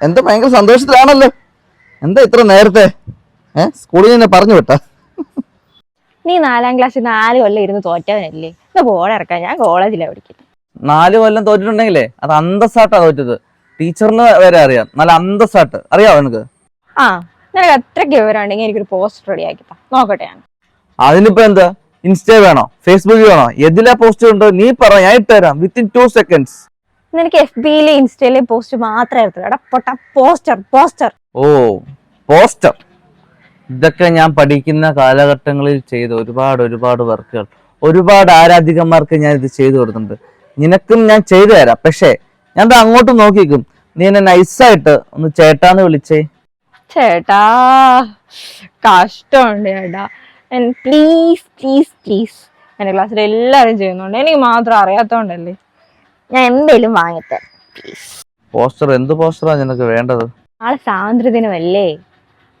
എന്താ ഭയങ്കര സന്തോഷത്തിലാണല്ലോ? എന്താ ഇത്ര നേരത്തെ? ഏ? സ്കൂളിൽ നിന്ന് പറഞ്ഞു വിട്ട. നീ നാലാം ക്ലാസ്സിൽ നാല് കൊല്ലം ഇരുന്ന് തോറ്റവനല്ലേ? ഇത് ബോർഡ് ഇറക്കാൻ ഞാൻ കോളേജിലാണ് പഠിക്കുന്നത് നാല് കൊല്ലം തോറ്റിട്ടുണ്ടെങ്കിലേ അത് അന്തസ്സായിട്ടാ തോറ്റത്. ടീച്ചറിന് വരെ അറിയാം. നല്ല അന്തസ്സായിട്ട്. അറിയാവോ നിനക്ക്? ആ നിനക്ക് അത്രയ്ക്ക് വിവരമുണ്ടെങ്കിൽ എനിക്കൊരു പോസ്റ്റ് റെഡി ആക്കിത്താ നോക്കട്ടെ ഞാൻ. അതിനിപ്പോ എന്താ? ഇൻസ്റ്റ വേണോ? ഫേസ്ബുക്ക് വേണോ? എതിലാ പോസ്റ്റ് ഉണ്ടോ നീ പറ ഞാൻ ഇട്ടുതരാം വിത്തിൻ ടു സെക്കൻഡ്സ് നിനക്ക് എഫ് ബിയിലെ ഇൻസ്റ്റയിലെ പോസ്റ്റ് മാത്രമേ എടാ പൊട്ട പോസ്റ്റർ പോസ്റ്റർ ഓ പോസ്റ്റർ ഇതൊക്കെ ഞാൻ പഠിക്കുന്ന കാലഘട്ടങ്ങളിൽ ചെയ്ത ഒരുപാട് ഒരുപാട് വർക്കുകൾ. ഒരുപാട് ആരാധികന്മാർക്ക് ഞാൻ ഇത് ചെയ്തു കൊടുക്കുന്നുണ്ട് നിനക്കും ഞാൻ ചെയ്തു തരാം. പക്ഷേ ഞാൻ അങ്ങോട്ട് നോക്കിക്കും. നീ എന്നെ നൈസായിട്ട് ഒന്ന് ചേട്ടാന്ന് വിളിച്ചേ. ചേട്ടാ കഷ്ടമുണ്ട് ചേട്ടാ. പ്ലീസ് പ്ലീസ് പ്ലീസ് എന്റെ ക്ലാസ്സിൽ എല്ലാവരും ചെയ്യുന്നുണ്ട്. എനിക്ക് മാത്രം അറിയാത്തോണ്ടല്ലേ. ഞാൻ എന്തേലും വാങ്ങിത്തരാം പോസ്റ്റർ എന്ത് പോസ്റ്ററാണ് നിനക്ക് വേണ്ടത്? നാളെ സ്വാതന്ത്ര്യദിനമല്ലേ?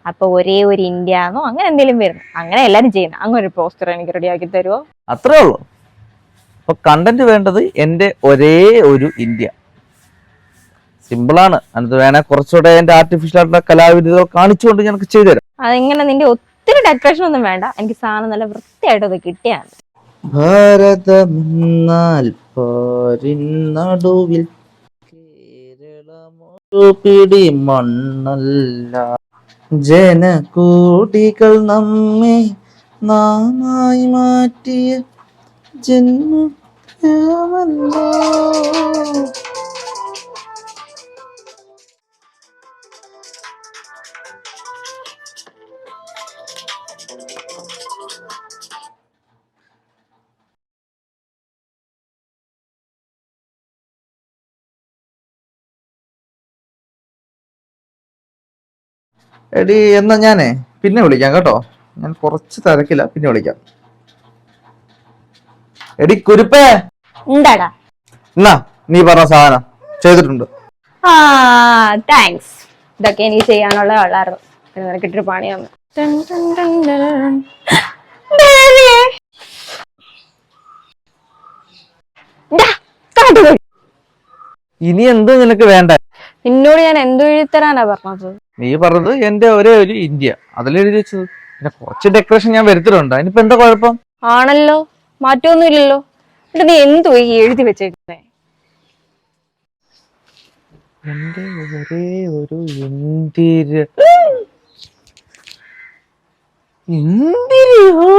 അപ്പൊ ഒരേ ഒരു ഇന്ത്യ എന്നോ അങ്ങനെ എന്തെങ്കിലും വരുന്നു. അങ്ങനെ എല്ലാരും ചെയ്യുന്നു. അങ്ങനെ ഒരു പോസ്റ്റർ എനിക്ക് റെഡിയാക്കി തരുമോ അത്രേ ഉള്ളൂ. അപ്പൊ കണ്ടന്റ് വേണ്ടത് എന്റെ ഒരേ ഒരു ഇന്ത്യ. സിമ്പിളാണ് അതിനകത്ത് വേണേ കുറച്ചുകൂടെ എന്റെ ആർട്ടിഫിഷ്യൽ ആയിട്ടുള്ള കലാവിരുദ്ധകൾ കാണിച്ചുകൊണ്ട് ഞാൻ ചെയ്തു തരാം അതെങ്ങനെ നിന്റെ ഒത്തിരി ഡെക്കറേഷൻ ഒന്നും വേണ്ട. എനിക്ക് സാധനം നല്ല വൃത്തിയായിട്ട് അത് കിട്ടിയാണ് ഭാരതമെന്നാൽ പോരിൻ നടുവിൽ കേരളമൊരു പിടി മണ്ണല്ല. ജനകൂടികൾ നമ്മെ നാമായി മാറ്റിയ ജന്മമല്ലോ എടി എന്നാ ഞാനേ? പിന്നെ വിളിക്കാം കേട്ടോ. ഞാൻ കുറച്ച് തിരക്കില്ല പിന്നെ വിളിക്കാം. എടി കുരുപ്പേ! ഉണ്ടാടാ. എന്നാ നീ പറഞ്ഞ സാധനം ചെയ്തിട്ടുണ്ട്. ആ താങ്ക്സ് ഇതൊക്കെ എനിക്ക് ചെയ്യാനുള്ള ഉള്ളായിരുന്നു പിന്നെ നിനക്കിട്ടൊരു പണി വന്നു ടൻ ടൻ ടൻ ടൻ. Baby. ദാ, കാട്ട് പോയി. ഇനി എന്ത് നിനക്ക് വേണ്ട? നിന്നോട് ഞാൻ എന്തു എഴുതിത്തരാനാ പറഞ്ഞത്? നീ പറഞ്ഞത് എന്റെ ഒരേ ഒരു ഇന്ത്യ. അതിലെഴുതി വെച്ചത്? പിന്നെ കുറച്ച് ഡെക്കറേഷൻ ഞാൻ വരുത്തിട്ടുണ്ട്. അതിനിപ്പോ എന്താ കുഴപ്പം? ആണല്ലോ. മാറ്റമൊന്നുമില്ലല്ലോ. എന്നിട്ട് നീ എന്തോ ഈ എഴുതി വെച്ചേക്കുന്നേ? എന്റെ ഒരേ ഒരു ഇന്ത്യ ഇന്ദിരയോ